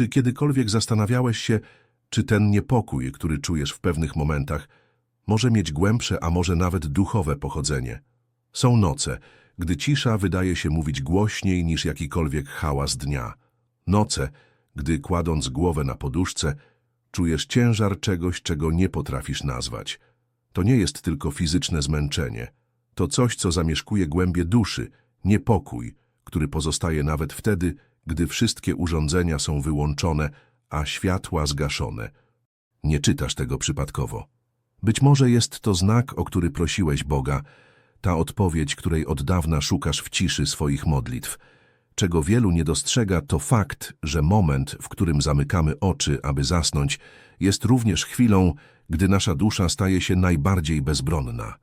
Czy kiedykolwiek zastanawiałeś się, czy ten niepokój, który czujesz w pewnych momentach, może mieć głębsze, a może nawet duchowe pochodzenie? Są noce, gdy cisza wydaje się mówić głośniej niż jakikolwiek hałas dnia. Noce, gdy kładąc głowę na poduszce, czujesz ciężar czegoś, czego nie potrafisz nazwać. To nie jest tylko fizyczne zmęczenie. To coś, co zamieszkuje głębie duszy, niepokój, który pozostaje nawet wtedy, gdy wszystkie urządzenia są wyłączone, a światła zgaszone. Nie czytasz tego przypadkowo. Być może jest to znak, o który prosiłeś Boga, ta odpowiedź, której od dawna szukasz w ciszy swoich modlitw. Czego wielu nie dostrzega, to fakt, że moment, w którym zamykamy oczy, aby zasnąć, jest również chwilą, gdy nasza dusza staje się najbardziej bezbronna.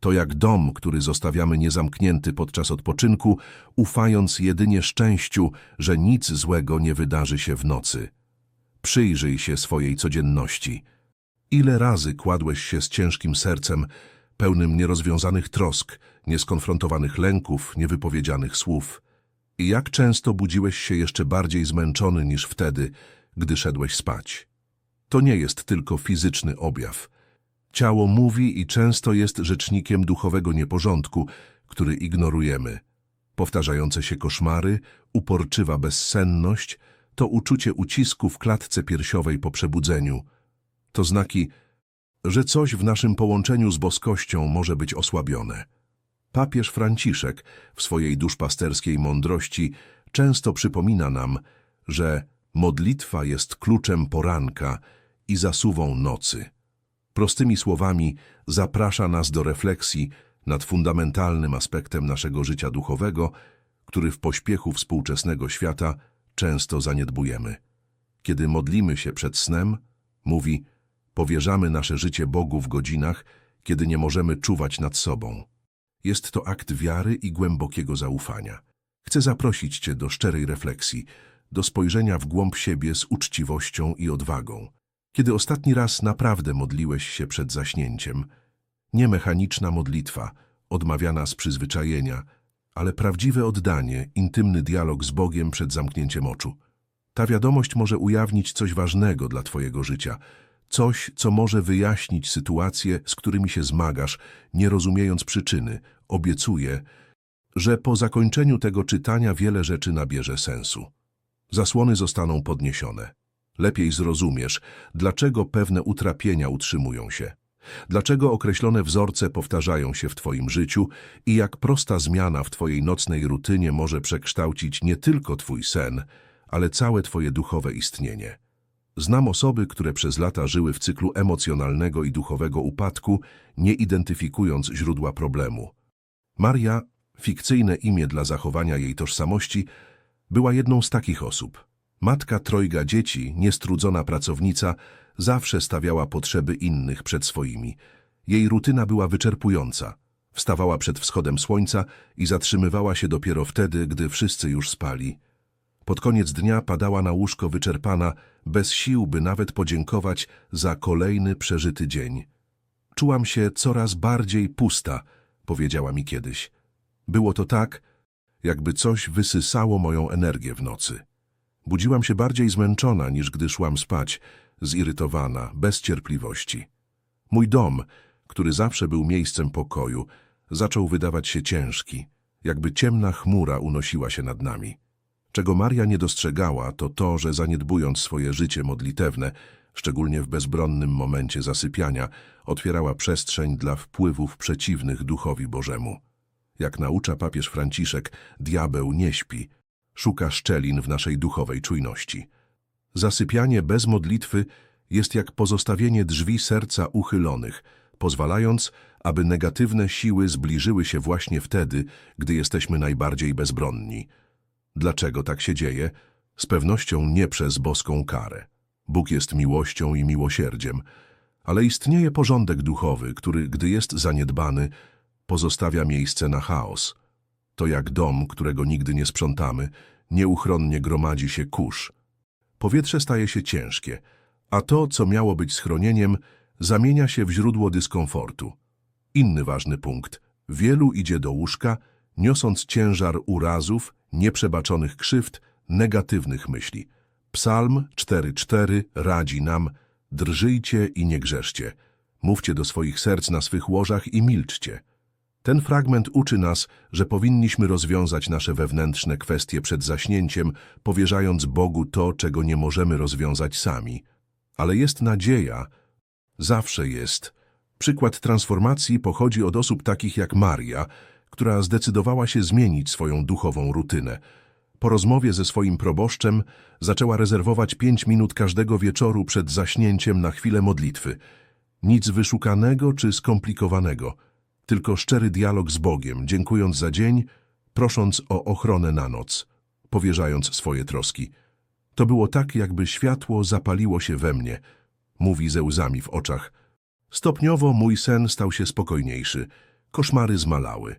To jak dom, który zostawiamy niezamknięty podczas odpoczynku, ufając jedynie szczęściu, że nic złego nie wydarzy się w nocy. Przyjrzyj się swojej codzienności. Ile razy kładłeś się z ciężkim sercem, pełnym nierozwiązanych trosk, nieskonfrontowanych lęków, niewypowiedzianych słów? I jak często budziłeś się jeszcze bardziej zmęczony niż wtedy, gdy szedłeś spać? To nie jest tylko fizyczny objaw. Ciało mówi i często jest rzecznikiem duchowego nieporządku, który ignorujemy. Powtarzające się koszmary, uporczywa bezsenność, to uczucie ucisku w klatce piersiowej po przebudzeniu. To znaki, że coś w naszym połączeniu z boskością może być osłabione. Papież Franciszek w swojej duszpasterskiej mądrości często przypomina nam, że modlitwa jest kluczem poranka i zasuwą nocy. Prostymi słowami zaprasza nas do refleksji nad fundamentalnym aspektem naszego życia duchowego, który w pośpiechu współczesnego świata często zaniedbujemy. Kiedy modlimy się przed snem, mówi, powierzamy nasze życie Bogu w godzinach, kiedy nie możemy czuwać nad sobą. Jest to akt wiary i głębokiego zaufania. Chcę zaprosić Cię do szczerej refleksji, do spojrzenia w głąb siebie z uczciwością i odwagą. Kiedy ostatni raz naprawdę modliłeś się przed zaśnięciem, nie mechaniczna modlitwa, odmawiana z przyzwyczajenia, ale prawdziwe oddanie, intymny dialog z Bogiem przed zamknięciem oczu. Ta wiadomość może ujawnić coś ważnego dla Twojego życia, coś, co może wyjaśnić sytuacje, z którymi się zmagasz, nie rozumiejąc przyczyny. Obiecuję, że po zakończeniu tego czytania wiele rzeczy nabierze sensu. Zasłony zostaną podniesione. Lepiej zrozumiesz, dlaczego pewne utrapienia utrzymują się, dlaczego określone wzorce powtarzają się w Twoim życiu i jak prosta zmiana w Twojej nocnej rutynie może przekształcić nie tylko Twój sen, ale całe Twoje duchowe istnienie. Znam osoby, które przez lata żyły w cyklu emocjonalnego i duchowego upadku, nie identyfikując źródła problemu. Maria, fikcyjne imię dla zachowania jej tożsamości, była jedną z takich osób. Matka trojga dzieci, niestrudzona pracownica, zawsze stawiała potrzeby innych przed swoimi. Jej rutyna była wyczerpująca. Wstawała przed wschodem słońca i zatrzymywała się dopiero wtedy, gdy wszyscy już spali. Pod koniec dnia padała na łóżko wyczerpana, bez sił, by nawet podziękować za kolejny przeżyty dzień. Czułam się coraz bardziej pusta, powiedziała mi kiedyś. Było to tak, jakby coś wysysało moją energię w nocy. Budziłam się bardziej zmęczona niż gdy szłam spać, zirytowana, bez cierpliwości. Mój dom, który zawsze był miejscem pokoju, zaczął wydawać się ciężki, jakby ciemna chmura unosiła się nad nami. Czego Maria nie dostrzegała, to to, że zaniedbując swoje życie modlitewne, szczególnie w bezbronnym momencie zasypiania, otwierała przestrzeń dla wpływów przeciwnych duchowi Bożemu. Jak naucza papież Franciszek, diabeł nie śpi, szuka szczelin w naszej duchowej czujności. Zasypianie bez modlitwy jest jak pozostawienie drzwi serca uchylonych, pozwalając, aby negatywne siły zbliżyły się właśnie wtedy, gdy jesteśmy najbardziej bezbronni. Dlaczego tak się dzieje? Z pewnością nie przez boską karę. Bóg jest miłością i miłosierdziem, ale istnieje porządek duchowy, który, gdy jest zaniedbany, pozostawia miejsce na chaos. To jak dom, którego nigdy nie sprzątamy, nieuchronnie gromadzi się kurz. Powietrze staje się ciężkie, a to, co miało być schronieniem, zamienia się w źródło dyskomfortu. Inny ważny punkt. Wielu idzie do łóżka, niosąc ciężar urazów, nieprzebaczonych krzywd, negatywnych myśli. Psalm 4:4 radzi nam: drżyjcie i nie grzeszcie. Mówcie do swoich serc na swych łożach i milczcie. Ten fragment uczy nas, że powinniśmy rozwiązać nasze wewnętrzne kwestie przed zaśnięciem, powierzając Bogu to, czego nie możemy rozwiązać sami. Ale jest nadzieja, zawsze jest. Przykład transformacji pochodzi od osób takich jak Maria, która zdecydowała się zmienić swoją duchową rutynę. Po rozmowie ze swoim proboszczem zaczęła rezerwować pięć minut każdego wieczoru przed zaśnięciem na chwilę modlitwy. Nic wyszukanego czy skomplikowanego, tylko szczery dialog z Bogiem, dziękując za dzień, prosząc o ochronę na noc, powierzając swoje troski. To było tak, jakby światło zapaliło się we mnie, mówi ze łzami w oczach. Stopniowo mój sen stał się spokojniejszy, koszmary zmalały.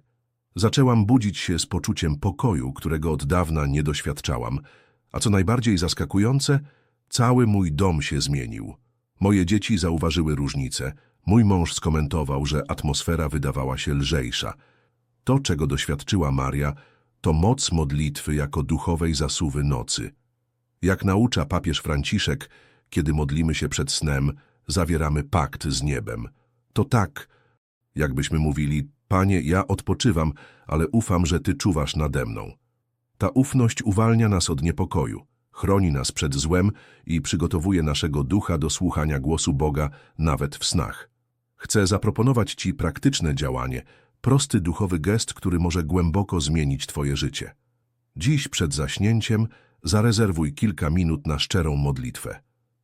Zaczęłam budzić się z poczuciem pokoju, którego od dawna nie doświadczałam, a co najbardziej zaskakujące, cały mój dom się zmienił. Moje dzieci zauważyły różnicę. Mój mąż skomentował, że atmosfera wydawała się lżejsza. To, czego doświadczyła Maria, to moc modlitwy jako duchowej zasuwy nocy. Jak naucza papież Franciszek, kiedy modlimy się przed snem, zawieramy pakt z niebem. To tak, jakbyśmy mówili, Panie, ja odpoczywam, ale ufam, że Ty czuwasz nade mną. Ta ufność uwalnia nas od niepokoju, chroni nas przed złem i przygotowuje naszego ducha do słuchania głosu Boga nawet w snach. Chcę zaproponować Ci praktyczne działanie, prosty duchowy gest, który może głęboko zmienić Twoje życie. Dziś przed zaśnięciem zarezerwuj kilka minut na szczerą modlitwę.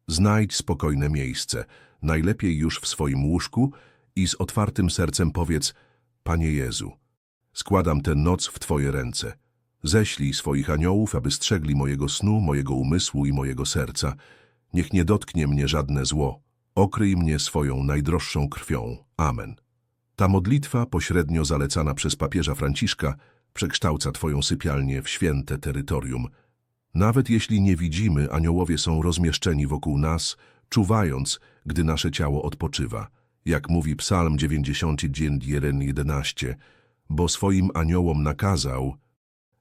Znajdź spokojne miejsce, najlepiej już w swoim łóżku i z otwartym sercem powiedz Panie Jezu, składam tę noc w Twoje ręce. Ześlij swoich aniołów, aby strzegli mojego snu, mojego umysłu i mojego serca. Niech nie dotknie mnie żadne zło. Okryj mnie swoją najdroższą krwią. Amen. Ta modlitwa, pośrednio zalecana przez papieża Franciszka, przekształca Twoją sypialnię w święte terytorium. Nawet jeśli nie widzimy, aniołowie są rozmieszczeni wokół nas, czuwając, gdy nasze ciało odpoczywa. Jak mówi Psalm 91:11, bo swoim aniołom nakazał,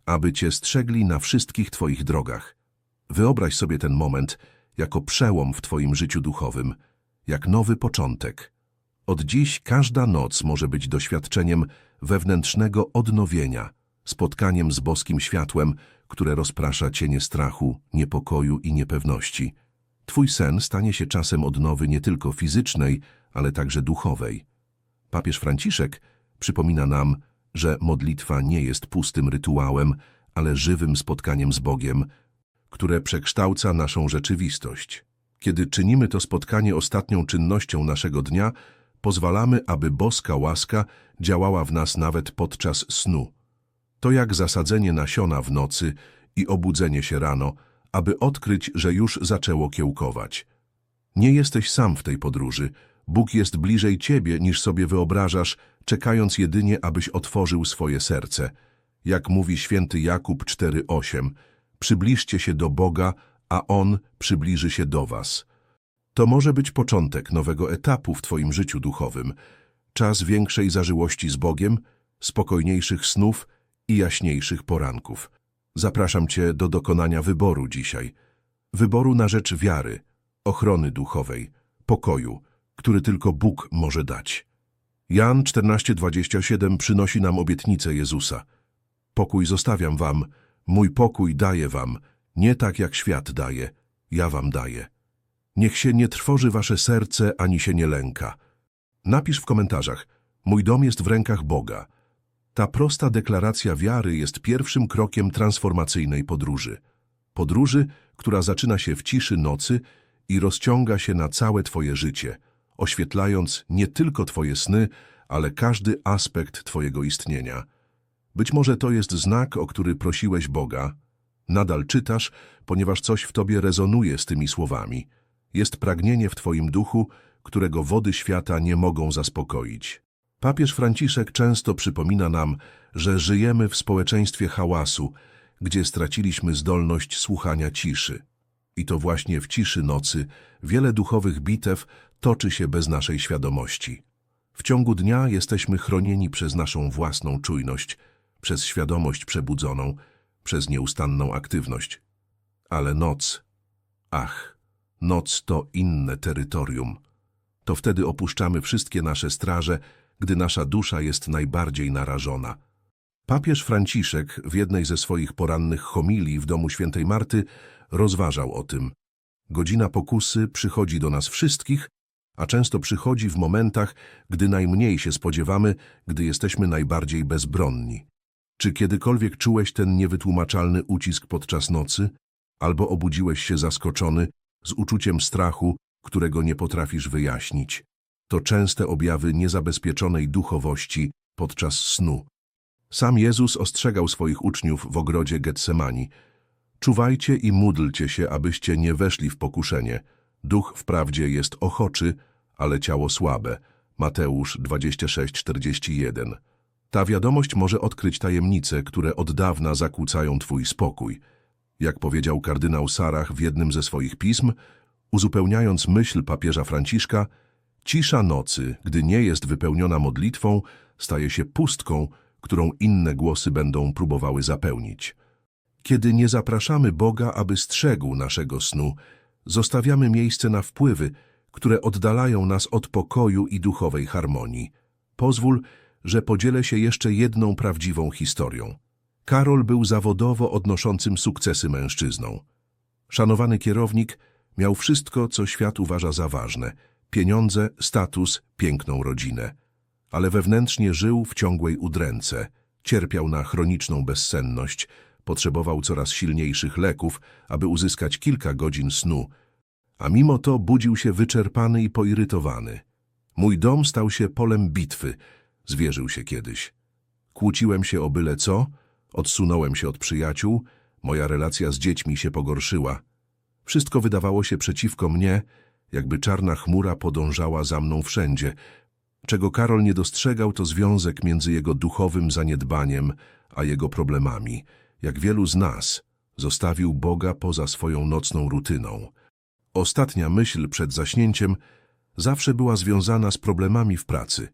aby Cię strzegli na wszystkich Twoich drogach. Wyobraź sobie ten moment jako przełom w Twoim życiu duchowym, jak nowy początek. Od dziś każda noc może być doświadczeniem wewnętrznego odnowienia, spotkaniem z boskim światłem, które rozprasza cienie strachu, niepokoju i niepewności. Twój sen stanie się czasem odnowy nie tylko fizycznej, ale także duchowej. Papież Franciszek przypomina nam, że modlitwa nie jest pustym rytuałem, ale żywym spotkaniem z Bogiem, które przekształca naszą rzeczywistość. Kiedy czynimy to spotkanie ostatnią czynnością naszego dnia, pozwalamy, aby boska łaska działała w nas nawet podczas snu. To jak zasadzenie nasiona w nocy i obudzenie się rano, aby odkryć, że już zaczęło kiełkować. Nie jesteś sam w tej podróży. Bóg jest bliżej ciebie, niż sobie wyobrażasz, czekając jedynie, abyś otworzył swoje serce. Jak mówi święty Jakub 4,8, przybliżcie się do Boga, a On przybliży się do was. To może być początek nowego etapu w twoim życiu duchowym, czas większej zażyłości z Bogiem, spokojniejszych snów i jaśniejszych poranków. Zapraszam Cię do dokonania wyboru dzisiaj. Wyboru na rzecz wiary, ochrony duchowej, pokoju, który tylko Bóg może dać. Jan 14:27 przynosi nam obietnicę Jezusa. Pokój zostawiam wam, mój pokój daję wam, nie tak jak świat daje, ja wam daję. Niech się nie trwoży wasze serce, ani się nie lęka. Napisz w komentarzach, mój dom jest w rękach Boga. Ta prosta deklaracja wiary jest pierwszym krokiem transformacyjnej podróży. Podróży, która zaczyna się w ciszy nocy i rozciąga się na całe Twoje życie, oświetlając nie tylko Twoje sny, ale każdy aspekt Twojego istnienia. Być może to jest znak, o który prosiłeś Boga. Nadal czytasz, ponieważ coś w Tobie rezonuje z tymi słowami. Jest pragnienie w Twoim duchu, którego wody świata nie mogą zaspokoić. Papież Franciszek często przypomina nam, że żyjemy w społeczeństwie hałasu, gdzie straciliśmy zdolność słuchania ciszy. I to właśnie w ciszy nocy wiele duchowych bitew toczy się bez naszej świadomości. W ciągu dnia jesteśmy chronieni przez naszą własną czujność, przez świadomość przebudzoną, przez nieustanną aktywność. Ale noc, Ach, noc to inne terytorium. To wtedy opuszczamy wszystkie nasze straże, gdy nasza dusza jest najbardziej narażona. Papież Franciszek w jednej ze swoich porannych homilii w domu świętej Marty rozważał o tym. Godzina pokusy przychodzi do nas wszystkich, a często przychodzi w momentach, gdy najmniej się spodziewamy, gdy jesteśmy najbardziej bezbronni. Czy kiedykolwiek czułeś ten niewytłumaczalny ucisk podczas nocy? Albo obudziłeś się zaskoczony, z uczuciem strachu, którego nie potrafisz wyjaśnić? To częste objawy niezabezpieczonej duchowości podczas snu. Sam Jezus ostrzegał swoich uczniów w ogrodzie Getsemani. Czuwajcie i módlcie się, abyście nie weszli w pokuszenie. Duch wprawdzie jest ochoczy, ale ciało słabe. Mateusz 26:41. Ta wiadomość może odkryć tajemnice, które od dawna zakłócają twój spokój. Jak powiedział kardynał Sarach w jednym ze swoich pism, uzupełniając myśl papieża Franciszka, cisza nocy, gdy nie jest wypełniona modlitwą, staje się pustką, którą inne głosy będą próbowały zapełnić. Kiedy nie zapraszamy Boga, aby strzegł naszego snu, zostawiamy miejsce na wpływy, które oddalają nas od pokoju i duchowej harmonii. Pozwól, że podzielę się jeszcze jedną prawdziwą historią. Karol był zawodowo odnoszącym sukcesy mężczyzną. Szanowany kierownik miał wszystko, co świat uważa za ważne – pieniądze, status, piękną rodzinę. Ale wewnętrznie żył w ciągłej udręce, cierpiał na chroniczną bezsenność, potrzebował coraz silniejszych leków, aby uzyskać kilka godzin snu, a mimo to budził się wyczerpany i poirytowany. Mój dom stał się polem bitwy, zwierzył się kiedyś. Kłóciłem się o byle co, odsunąłem się od przyjaciół, moja relacja z dziećmi się pogorszyła. Wszystko wydawało się przeciwko mnie, jakby czarna chmura podążała za mną wszędzie. Czego Karol nie dostrzegał, to związek między jego duchowym zaniedbaniem a jego problemami. Jak wielu z nas, zostawił Boga poza swoją nocną rutyną. Ostatnia myśl przed zaśnięciem zawsze była związana z problemami w pracy,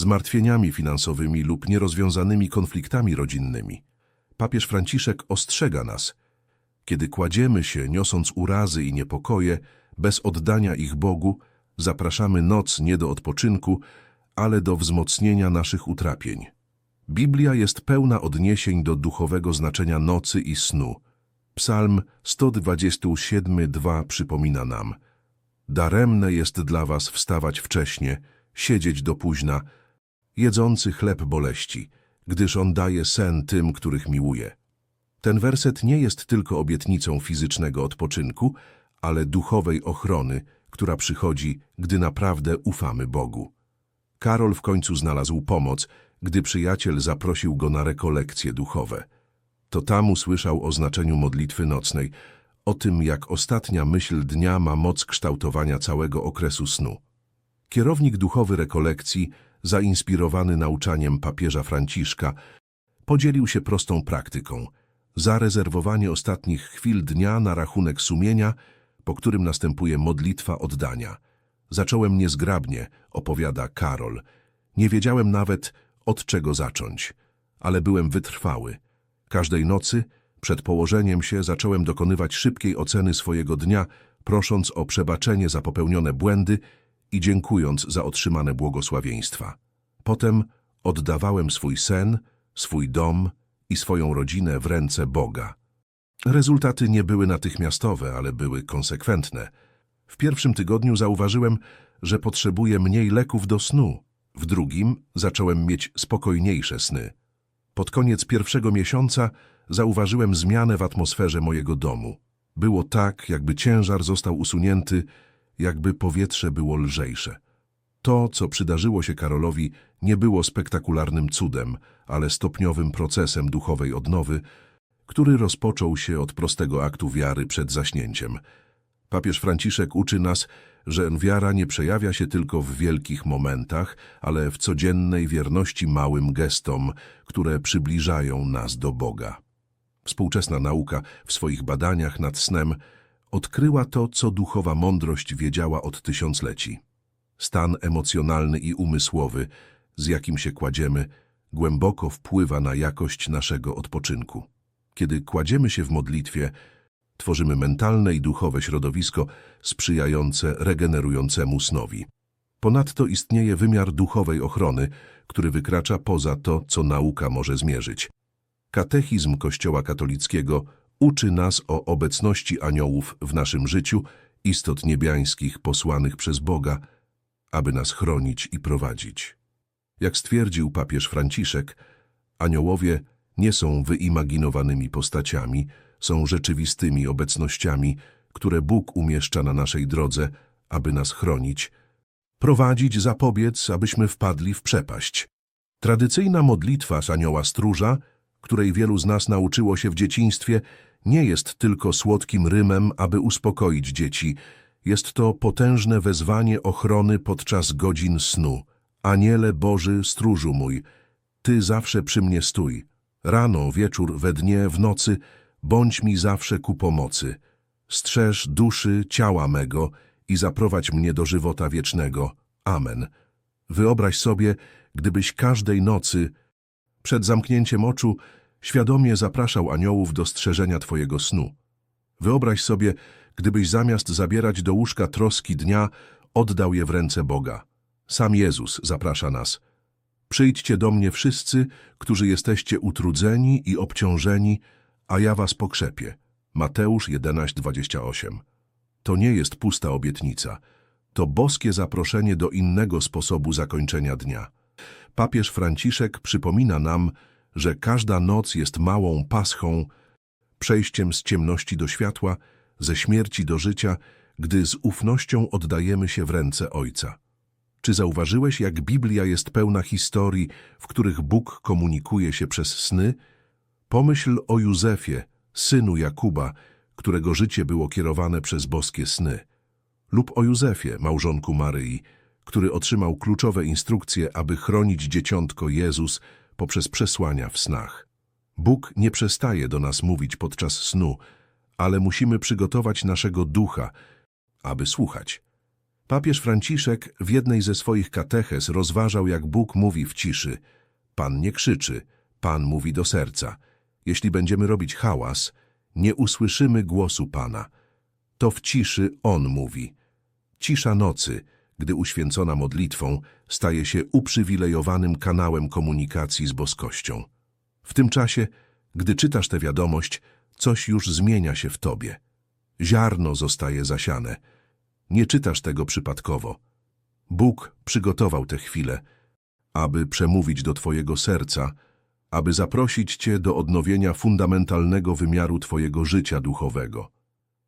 zmartwieniami finansowymi lub nierozwiązanymi konfliktami rodzinnymi. Papież Franciszek ostrzega nas, kiedy kładziemy się, niosąc urazy i niepokoje, bez oddania ich Bogu, zapraszamy noc nie do odpoczynku, ale do wzmocnienia naszych utrapień. Biblia jest pełna odniesień do duchowego znaczenia nocy i snu. Psalm 127:2 przypomina nam: Daremne jest dla was wstawać wcześnie, siedzieć do późna, jedzący chleb boleści, gdyż on daje sen tym, których miłuje. Ten werset nie jest tylko obietnicą fizycznego odpoczynku, ale duchowej ochrony, która przychodzi, gdy naprawdę ufamy Bogu. Karol w końcu znalazł pomoc, gdy przyjaciel zaprosił go na rekolekcje duchowe. To tam usłyszał o znaczeniu modlitwy nocnej, o tym, jak ostatnia myśl dnia ma moc kształtowania całego okresu snu. Kierownik duchowy rekolekcji, zainspirowany nauczaniem papieża Franciszka, podzielił się prostą praktyką – zarezerwowanie ostatnich chwil dnia na rachunek sumienia, po którym następuje modlitwa oddania. Zacząłem niezgrabnie, opowiada Karol. Nie wiedziałem nawet, od czego zacząć, ale byłem wytrwały. Każdej nocy, przed położeniem się, zacząłem dokonywać szybkiej oceny swojego dnia, prosząc o przebaczenie za popełnione błędy i dziękując za otrzymane błogosławieństwa. Potem oddawałem swój sen, swój dom i swoją rodzinę w ręce Boga. Rezultaty nie były natychmiastowe, ale były konsekwentne. W pierwszym tygodniu zauważyłem, że potrzebuję mniej leków do snu. W drugim zacząłem mieć spokojniejsze sny. Pod koniec pierwszego miesiąca zauważyłem zmianę w atmosferze mojego domu. Było tak, jakby ciężar został usunięty, jakby powietrze było lżejsze. To, co przydarzyło się Karolowi, nie było spektakularnym cudem, ale stopniowym procesem duchowej odnowy, który rozpoczął się od prostego aktu wiary przed zaśnięciem. Papież Franciszek uczy nas, że wiara nie przejawia się tylko w wielkich momentach, ale w codziennej wierności małym gestom, które przybliżają nas do Boga. Współczesna nauka w swoich badaniach nad snem odkryła to, co duchowa mądrość wiedziała od tysiącleci. Stan emocjonalny i umysłowy, z jakim się kładziemy, głęboko wpływa na jakość naszego odpoczynku. Kiedy kładziemy się w modlitwie, tworzymy mentalne i duchowe środowisko sprzyjające regenerującemu snowi. Ponadto istnieje wymiar duchowej ochrony, który wykracza poza to, co nauka może zmierzyć. Katechizm Kościoła katolickiego uczy nas o obecności aniołów w naszym życiu, istot niebiańskich posłanych przez Boga, aby nas chronić i prowadzić. Jak stwierdził papież Franciszek, aniołowie nie są wyimaginowanymi postaciami, są rzeczywistymi obecnościami, które Bóg umieszcza na naszej drodze, aby nas chronić, prowadzić, zapobiec, abyśmy wpadli w przepaść. Tradycyjna modlitwa z anioła stróża, której wielu z nas nauczyło się w dzieciństwie, nie jest tylko słodkim rymem, aby uspokoić dzieci. Jest to potężne wezwanie ochrony podczas godzin snu. Aniele Boży, stróżu mój, Ty zawsze przy mnie stój. Rano, wieczór, we dnie, w nocy, bądź mi zawsze ku pomocy. Strzeż duszy, ciała mego i zaprowadź mnie do żywota wiecznego. Amen. Wyobraź sobie, gdybyś każdej nocy, przed zamknięciem oczu, świadomie zapraszał aniołów do strzeżenia Twojego snu. Wyobraź sobie, gdybyś zamiast zabierać do łóżka troski dnia, oddał je w ręce Boga. Sam Jezus zaprasza nas. Przyjdźcie do mnie wszyscy, którzy jesteście utrudzeni i obciążeni, a ja was pokrzepię. Mateusz 11:28. To nie jest pusta obietnica. To boskie zaproszenie do innego sposobu zakończenia dnia. Papież Franciszek przypomina nam, że każda noc jest małą paschą, przejściem z ciemności do światła, ze śmierci do życia, gdy z ufnością oddajemy się w ręce Ojca. Czy zauważyłeś, jak Biblia jest pełna historii, w których Bóg komunikuje się przez sny? Pomyśl o Józefie, synu Jakuba, którego życie było kierowane przez boskie sny. Lub o Józefie, małżonku Maryi, który otrzymał kluczowe instrukcje, aby chronić dzieciątko Jezus poprzez przesłania w snach. Bóg nie przestaje do nas mówić podczas snu, ale musimy przygotować naszego ducha, aby słuchać. Papież Franciszek w jednej ze swoich kateches rozważał, jak Bóg mówi w ciszy. Pan nie krzyczy, Pan mówi do serca. Jeśli będziemy robić hałas, nie usłyszymy głosu Pana. To w ciszy On mówi. Cisza nocy, gdy uświęcona modlitwą, staje się uprzywilejowanym kanałem komunikacji z boskością. W tym czasie, gdy czytasz tę wiadomość, coś już zmienia się w tobie. Ziarno zostaje zasiane. Nie czytasz tego przypadkowo. Bóg przygotował tę chwilę, aby przemówić do twojego serca, aby zaprosić cię do odnowienia fundamentalnego wymiaru twojego życia duchowego.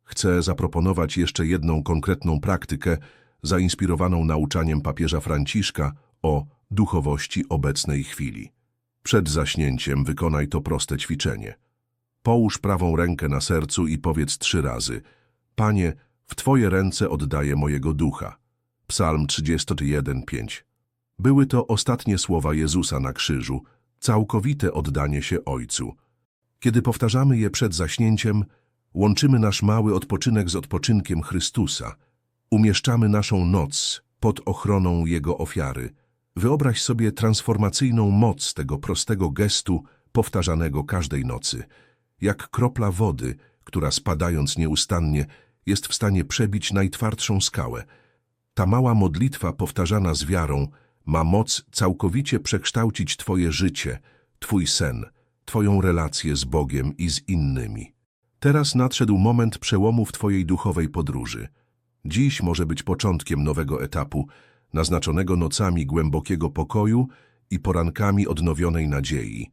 Chcę zaproponować jeszcze jedną konkretną praktykę, zainspirowaną nauczaniem papieża Franciszka o duchowości obecnej chwili. Przed zaśnięciem wykonaj to proste ćwiczenie. Połóż prawą rękę na sercu i powiedz trzy razy Panie, w Twoje ręce oddaję mojego ducha. Psalm 31:5. Były to ostatnie słowa Jezusa na krzyżu, całkowite oddanie się Ojcu. Kiedy powtarzamy je przed zaśnięciem, łączymy nasz mały odpoczynek z odpoczynkiem Chrystusa. Umieszczamy naszą noc pod ochroną Jego ofiary. Wyobraź sobie transformacyjną moc tego prostego gestu, powtarzanego każdej nocy. Jak kropla wody, która spadając nieustannie, jest w stanie przebić najtwardszą skałę. Ta mała modlitwa powtarzana z wiarą ma moc całkowicie przekształcić Twoje życie, Twój sen, Twoją relację z Bogiem i z innymi. Teraz nadszedł moment przełomu w Twojej duchowej podróży. Dziś może być początkiem nowego etapu, naznaczonego nocami głębokiego pokoju i porankami odnowionej nadziei.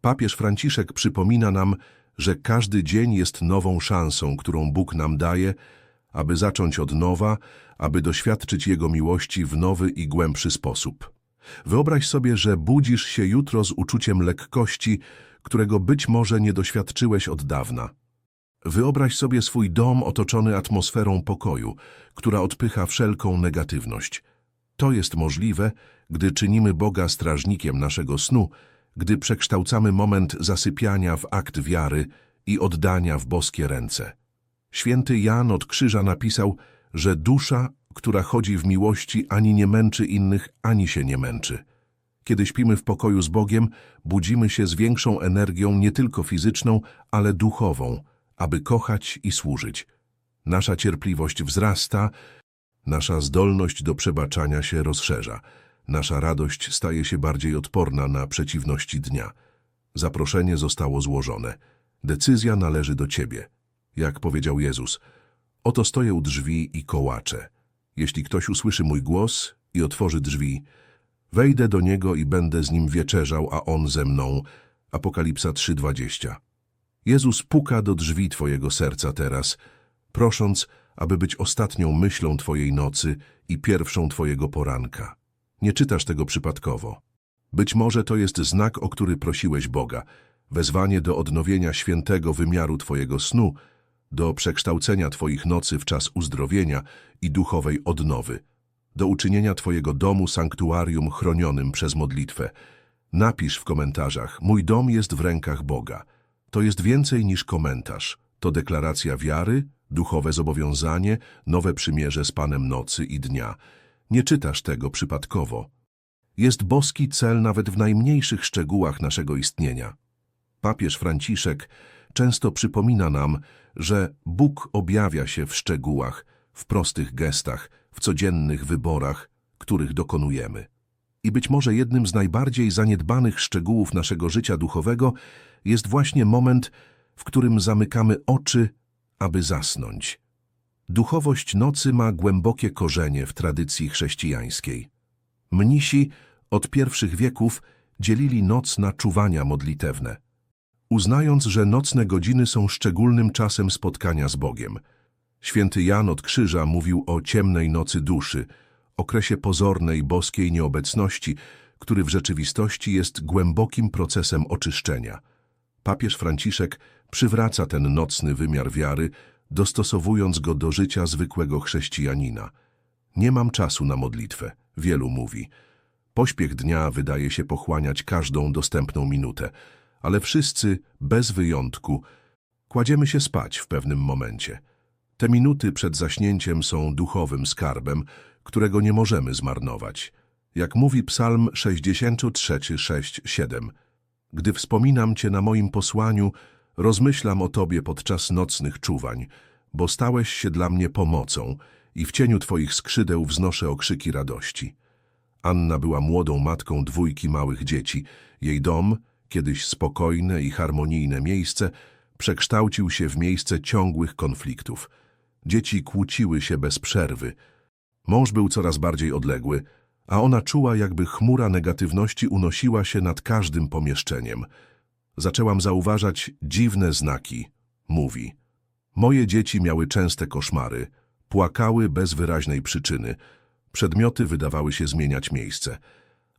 Papież Franciszek przypomina nam, że każdy dzień jest nową szansą, którą Bóg nam daje, aby zacząć od nowa, aby doświadczyć Jego miłości w nowy i głębszy sposób. Wyobraź sobie, że budzisz się jutro z uczuciem lekkości, którego być może nie doświadczyłeś od dawna. Wyobraź sobie swój dom otoczony atmosferą pokoju, która odpycha wszelką negatywność. To jest możliwe, gdy czynimy Boga strażnikiem naszego snu, gdy przekształcamy moment zasypiania w akt wiary i oddania w boskie ręce. Święty Jan od krzyża napisał, że dusza, która chodzi w miłości, ani nie męczy innych, ani się nie męczy. Kiedy śpimy w pokoju z Bogiem, budzimy się z większą energią nie tylko fizyczną, ale duchową, aby kochać i służyć. Nasza cierpliwość wzrasta, nasza zdolność do przebaczania się rozszerza. Nasza radość staje się bardziej odporna na przeciwności dnia. Zaproszenie zostało złożone. Decyzja należy do Ciebie. Jak powiedział Jezus, oto stoję u drzwi i kołaczę. Jeśli ktoś usłyszy mój głos i otworzy drzwi, wejdę do niego i będę z nim wieczerzał, a on ze mną. Apokalipsa 3:20. Jezus puka do drzwi Twojego serca teraz, prosząc, aby być ostatnią myślą Twojej nocy i pierwszą Twojego poranka. Nie czytasz tego przypadkowo. Być może to jest znak, o który prosiłeś Boga, wezwanie do odnowienia świętego wymiaru Twojego snu, do przekształcenia Twoich nocy w czas uzdrowienia i duchowej odnowy, do uczynienia Twojego domu sanktuarium chronionym przez modlitwę. Napisz w komentarzach, mój dom jest w rękach Boga. To jest więcej niż komentarz. To deklaracja wiary, duchowe zobowiązanie, nowe przymierze z Panem nocy i dnia. Nie czytasz tego przypadkowo. Jest boski cel nawet w najmniejszych szczegółach naszego istnienia. Papież Franciszek często przypomina nam, że Bóg objawia się w szczegółach, w prostych gestach, w codziennych wyborach, których dokonujemy. I być może jednym z najbardziej zaniedbanych szczegółów naszego życia duchowego jest właśnie moment, w którym zamykamy oczy, aby zasnąć. Duchowość nocy ma głębokie korzenie w tradycji chrześcijańskiej. Mnisi od pierwszych wieków dzielili noc na czuwania modlitewne, uznając, że nocne godziny są szczególnym czasem spotkania z Bogiem. Święty Jan od Krzyża mówił o ciemnej nocy duszy, okresie pozornej boskiej nieobecności, który w rzeczywistości jest głębokim procesem oczyszczenia. Papież Franciszek przywraca ten nocny wymiar wiary, dostosowując go do życia zwykłego chrześcijanina. Nie mam czasu na modlitwę, wielu mówi. Pośpiech dnia wydaje się pochłaniać każdą dostępną minutę, ale wszyscy, bez wyjątku, kładziemy się spać w pewnym momencie. Te minuty przed zaśnięciem są duchowym skarbem, którego nie możemy zmarnować. Jak mówi Psalm 63, 6, 7. Gdy wspominam Cię na moim posłaniu, rozmyślam o Tobie podczas nocnych czuwań, bo stałeś się dla mnie pomocą i w cieniu Twoich skrzydeł wznoszę okrzyki radości. Anna była młodą matką dwójki małych dzieci. Jej dom, kiedyś spokojne i harmonijne miejsce, przekształcił się w miejsce ciągłych konfliktów. Dzieci kłóciły się bez przerwy. Mąż był coraz bardziej odległy, a ona czuła, jakby chmura negatywności unosiła się nad każdym pomieszczeniem. Zaczęłam zauważać dziwne znaki, mówi. Moje dzieci miały częste koszmary, płakały bez wyraźnej przyczyny, przedmioty wydawały się zmieniać miejsce.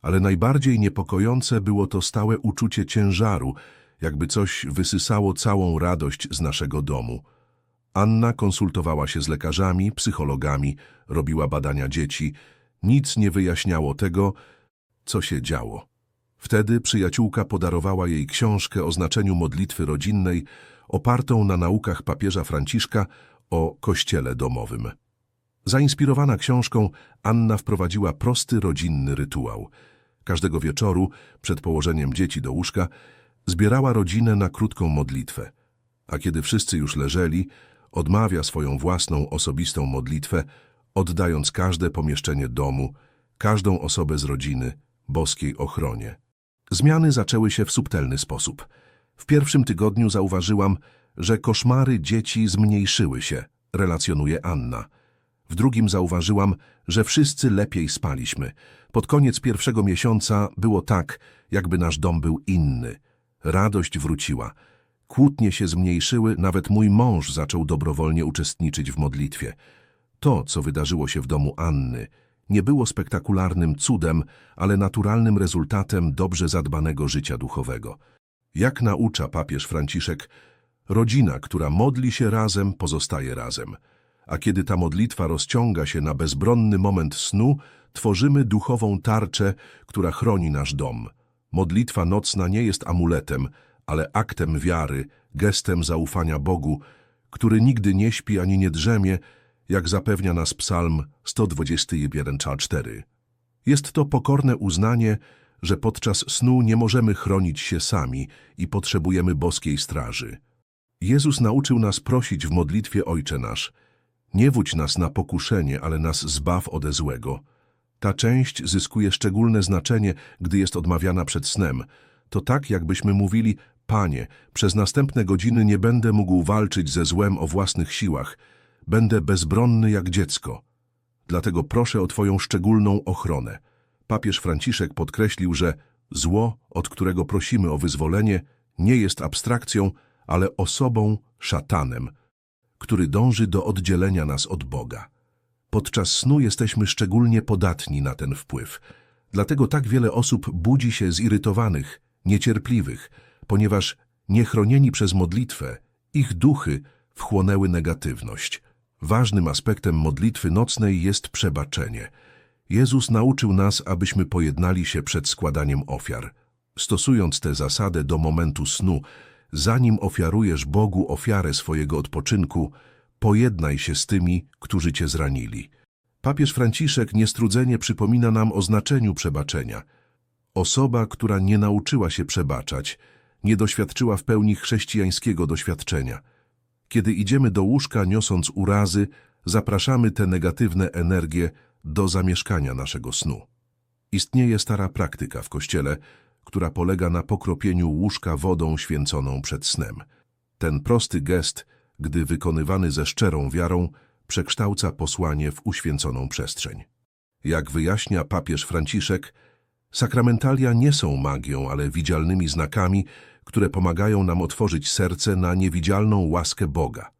Ale najbardziej niepokojące było to stałe uczucie ciężaru, jakby coś wysysało całą radość z naszego domu. Anna konsultowała się z lekarzami, psychologami, robiła badania dzieci. Nic nie wyjaśniało tego, co się działo. Wtedy przyjaciółka podarowała jej książkę o znaczeniu modlitwy rodzinnej, opartą na naukach papieża Franciszka o kościele domowym. Zainspirowana książką, Anna wprowadziła prosty rodzinny rytuał. Każdego wieczoru, przed położeniem dzieci do łóżka, zbierała rodzinę na krótką modlitwę. A kiedy wszyscy już leżeli, odmawia swoją własną osobistą modlitwę, oddając każde pomieszczenie domu, każdą osobę z rodziny, boskiej ochronie. Zmiany zaczęły się w subtelny sposób. W pierwszym tygodniu zauważyłam, że koszmary dzieci zmniejszyły się, relacjonuje Anna. W drugim zauważyłam, że wszyscy lepiej spaliśmy. Pod koniec pierwszego miesiąca było tak, jakby nasz dom był inny. Radość wróciła. Kłótnie się zmniejszyły, nawet mój mąż zaczął dobrowolnie uczestniczyć w modlitwie. To, co wydarzyło się w domu Anny, nie było spektakularnym cudem, ale naturalnym rezultatem dobrze zadbanego życia duchowego. Jak naucza papież Franciszek, rodzina, która modli się razem, pozostaje razem. A kiedy ta modlitwa rozciąga się na bezbronny moment snu, tworzymy duchową tarczę, która chroni nasz dom. Modlitwa nocna nie jest amuletem, ale aktem wiary, gestem zaufania Bogu, który nigdy nie śpi ani nie drzemie, jak zapewnia nas psalm 121,4. Jest to pokorne uznanie, że podczas snu nie możemy chronić się sami i potrzebujemy boskiej straży. Jezus nauczył nas prosić w modlitwie Ojcze nasz. Nie wódź nas na pokuszenie, ale nas zbaw ode złego. Ta część zyskuje szczególne znaczenie, gdy jest odmawiana przed snem. To tak, jakbyśmy mówili, Panie, przez następne godziny nie będę mógł walczyć ze złem o własnych siłach. Będę bezbronny jak dziecko. Dlatego proszę o Twoją szczególną ochronę. Papież Franciszek podkreślił, że zło, od którego prosimy o wyzwolenie, nie jest abstrakcją, ale osobą, szatanem, który dąży do oddzielenia nas od Boga. Podczas snu jesteśmy szczególnie podatni na ten wpływ. Dlatego tak wiele osób budzi się zirytowanych, niecierpliwych, ponieważ niechronieni przez modlitwę, ich duchy wchłonęły negatywność. Ważnym aspektem modlitwy nocnej jest przebaczenie. Jezus nauczył nas, abyśmy pojednali się przed składaniem ofiar. Stosując tę zasadę do momentu snu, zanim ofiarujesz Bogu ofiarę swojego odpoczynku, pojednaj się z tymi, którzy cię zranili. Papież Franciszek niestrudzenie przypomina nam o znaczeniu przebaczenia. Osoba, która nie nauczyła się przebaczać, nie doświadczyła w pełni chrześcijańskiego doświadczenia. Kiedy idziemy do łóżka niosąc urazy, zapraszamy te negatywne energie do zamieszkania naszego snu. Istnieje stara praktyka w Kościele, która polega na pokropieniu łóżka wodą święconą przed snem. Ten prosty gest, gdy wykonywany ze szczerą wiarą, przekształca posłanie w uświęconą przestrzeń. Jak wyjaśnia papież Franciszek, sakramentalia nie są magią, ale widzialnymi znakami, które pomagają nam otworzyć serce na niewidzialną łaskę Boga.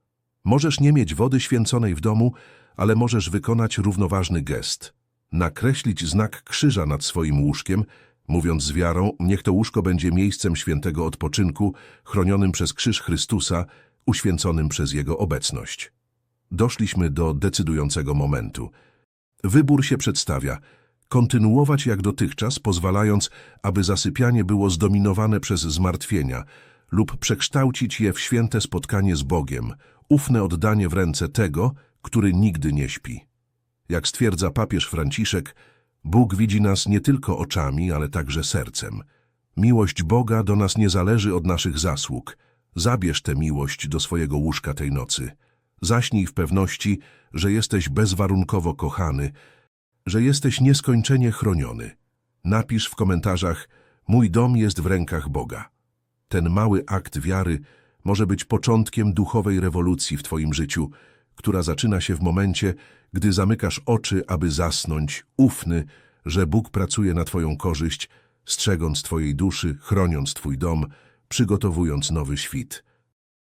Możesz nie mieć wody święconej w domu, ale możesz wykonać równoważny gest. Nakreślić znak krzyża nad swoim łóżkiem, mówiąc z wiarą, niech to łóżko będzie miejscem świętego odpoczynku, chronionym przez krzyż Chrystusa, uświęconym przez Jego obecność. Doszliśmy do decydującego momentu. Wybór się przedstawia. Kontynuować jak dotychczas, pozwalając, aby zasypianie było zdominowane przez zmartwienia, lub przekształcić je w święte spotkanie z Bogiem, ufne oddanie w ręce tego, który nigdy nie śpi. Jak stwierdza papież Franciszek, Bóg widzi nas nie tylko oczami, ale także sercem. Miłość Boga do nas nie zależy od naszych zasług. Zabierz tę miłość do swojego łóżka tej nocy. Zaśnij w pewności, że jesteś bezwarunkowo kochany, że jesteś nieskończenie chroniony. Napisz w komentarzach, mój dom jest w rękach Boga. Ten mały akt wiary może być początkiem duchowej rewolucji w Twoim życiu, która zaczyna się w momencie, gdy zamykasz oczy, aby zasnąć, ufny, że Bóg pracuje na Twoją korzyść, strzegąc Twojej duszy, chroniąc Twój dom, przygotowując nowy świt.